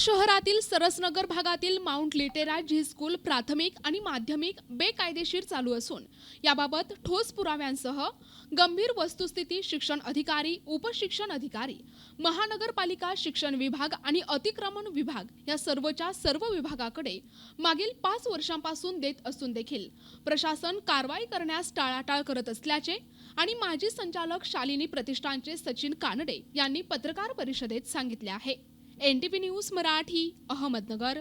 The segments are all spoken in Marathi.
शहरातील सरसनगर भागातील माउंट लिटेरा जी स्कूल प्राथमिक आणि माध्यमिक बेकायदेशीर चालू असून याबाबत ठोस पुराव्यांसह गंभीर वस्तुस्थिती शिक्षण अधिकारी उपशिक्षण अधिकारी महानगरपालिका शिक्षण विभाग आणि अतिक्रमण विभाग या सर्वच्या सर्व विभागाकडे मागील पाच वर्षांपासून देत असून देखील प्रशासन कारवाई करण्यास टाळाटाळ करत असल्याचे आणि माजी संचालक शालिनी प्रतिष्ठानचे सचिन कानडे यांनी पत्रकार परिषदेत सांगितले आहे. NTV news Marathi Ahmednagar.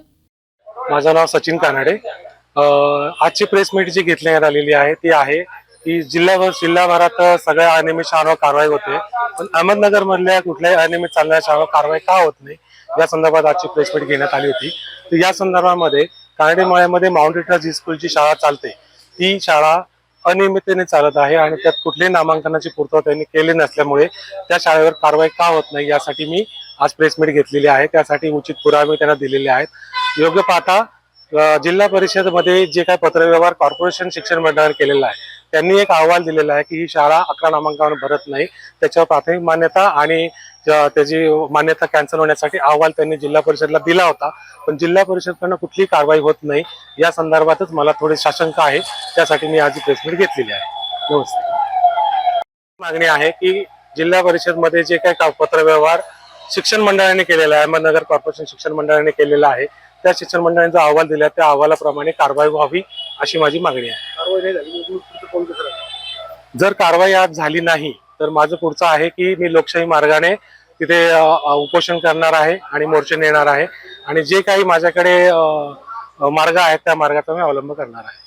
माझं नाव सचिन कानडे. आजची प्रेस मीट जी घेतण्यात आलेली आहे ती आहे की जिल्ह्याभर जिल्हाभरात सगळ्या अनियमित शाळांवर कारवाई होते पण अहमदनगर मधल्या कुठल्याही अनियमित चालणाऱ्या शाळांवर कारवाई का होत नाही या संदर्भात आजची प्रेस मीट घेण्यात आली होती. तर या संदर्भामध्ये कानडे मळ्यामध्ये माउंट लिटरा जी स्कूलची शाळा चालते ती शाळा अनियमिततेने चालत आहे आणि त्यात कुठल्याही नामांकनाची पूर्तता त्यांनी केली नसल्यामुळे त्या शाळेवर कारवाई का होत नाही यासाठी मी आज प्रेस घेतलेली आहे. त्यासाठी उचित पुरावे त्यांना दिलेले आहेत. योग्य पाहता जिल्हा परिषदमध्ये जे काही पत्रव्यवहार कॉर्पोरेशन शिक्षण मंडळाने केलेला आहे त्यांनी एक अहवाल दिलेला आहे की ही शाळा अकरा नामांकावर भरत नाही. त्याच्यावर प्राथमिक मान्यता आणि त्याची मान्यता कॅन्सल होण्यासाठी अहवाल त्यांनी जिल्हा परिषदला दिला होता. पण जिल्हा परिषदकडनं कुठलीही कारवाई होत नाही. या संदर्भातच मला थोडी साशंका आहे. त्यासाठी मी आज प्रेस घेतलेली आहे. नमस्ते मागणी आहे की जिल्हा परिषदमध्ये जे काही का- पत्रव्यवहार शिक्षण मंडळाने केलेला आहे अहमदनगर कॉर्पोरेशन शिक्षण मंडळाने केलेला आहे. त्या शिक्षण मंडळाने जो अहवाल दिला त्या अहवालाप्रमाणे कारवाई व्हावी अशी माझी मागणी आहे. जर कारवाई आज झाली नाही तर माझं पुढचं आहे की मी लोकशाही मार्गाने तिथे उपोषण करणार आहे आणि मोर्चे नेणार आहे. आणि जे काही माझ्याकडे मार्ग आहेत त्या मार्गाचा मी अवलंब करणार आहे.